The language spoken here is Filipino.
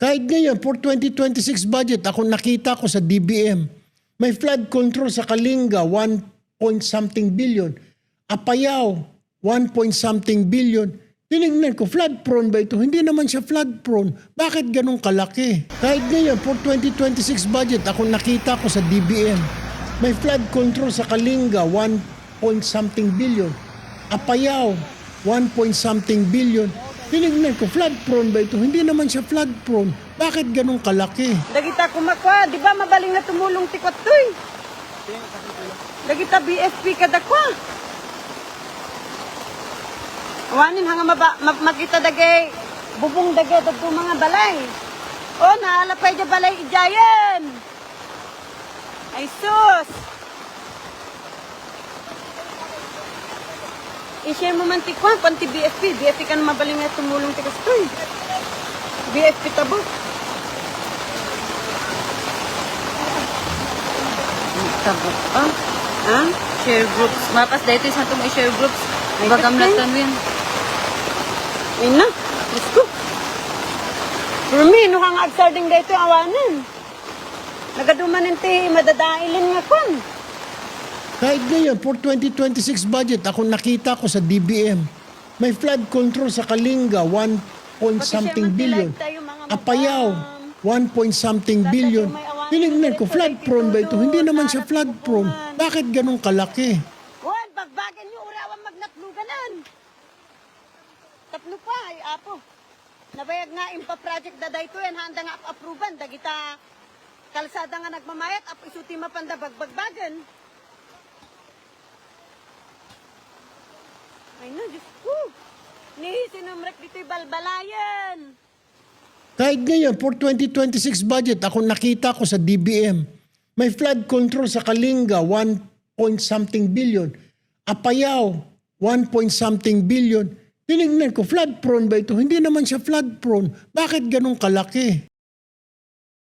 Kahit ngayon, for 2026 budget, ako nakita ko sa DBM, may flood control sa Kalinga, 1 point something billion. Apayao, 1 point something billion. Tinignan ko, flood prone ba ito? Hindi naman siya flood prone. Bakit ganun kalaki? Kahit ngayon, for 2026 budget, ako nakita ko sa DBM, may flood control sa Kalinga, 1 point something billion. Apayao, 1 point something billion. Tinignan ko, flood prone ba ito? Hindi naman siya flood prone. Bakit ganun kalaki? Dagita kumakwa, di ba mabaling na tumulong tikwat toy? Dagita BFP kada kwa. Awanin hanga maba, ma, makita dagay bubong dagay dagdo mga balay. O naalapay dya balay ijayan. Ay sus. I-share mo man tikwa, panti BFP. BFP ka na mabaling tumulong tikas toy. BFP tabo. Tabok pa. Ha? Share groups. Mapas dahito sa itong i-share groups. Bagam na tanwin. Ayun na. Let's go. For me, no kang agsarding dahito awanan. Nagaduman ng tihi, madadailin nga kon. Kahit ngayon, for 2026 budget, ako nakita ko sa DBM, may flood control sa Kalinga, 1 point something billion. Apayao, 1 point something billion. Tinignan ko, flood prone ba ito? Hindi naman siya flood prone. Bakit ganun kalaki? Wan, bagbagan nyo, urawan magnatluganan. Tapno pa, ay apo. Nabayag nga impa project da dayto yan, handa nga approvean. Dagita kalsada nga nagmamayat, ap isuti mapanda bagbagbagan. Ay na, Diyos ko. Ni sinumrek dito'y balbalayan. Kahit ngayon, for 2026 budget, ako nakita ko sa DBM, may flood control sa Kalinga, 1 point something billion. Apayao, 1 point something billion. Tinignan ko, flood prone ba ito? Hindi naman siya flood prone. Bakit ganun kalaki?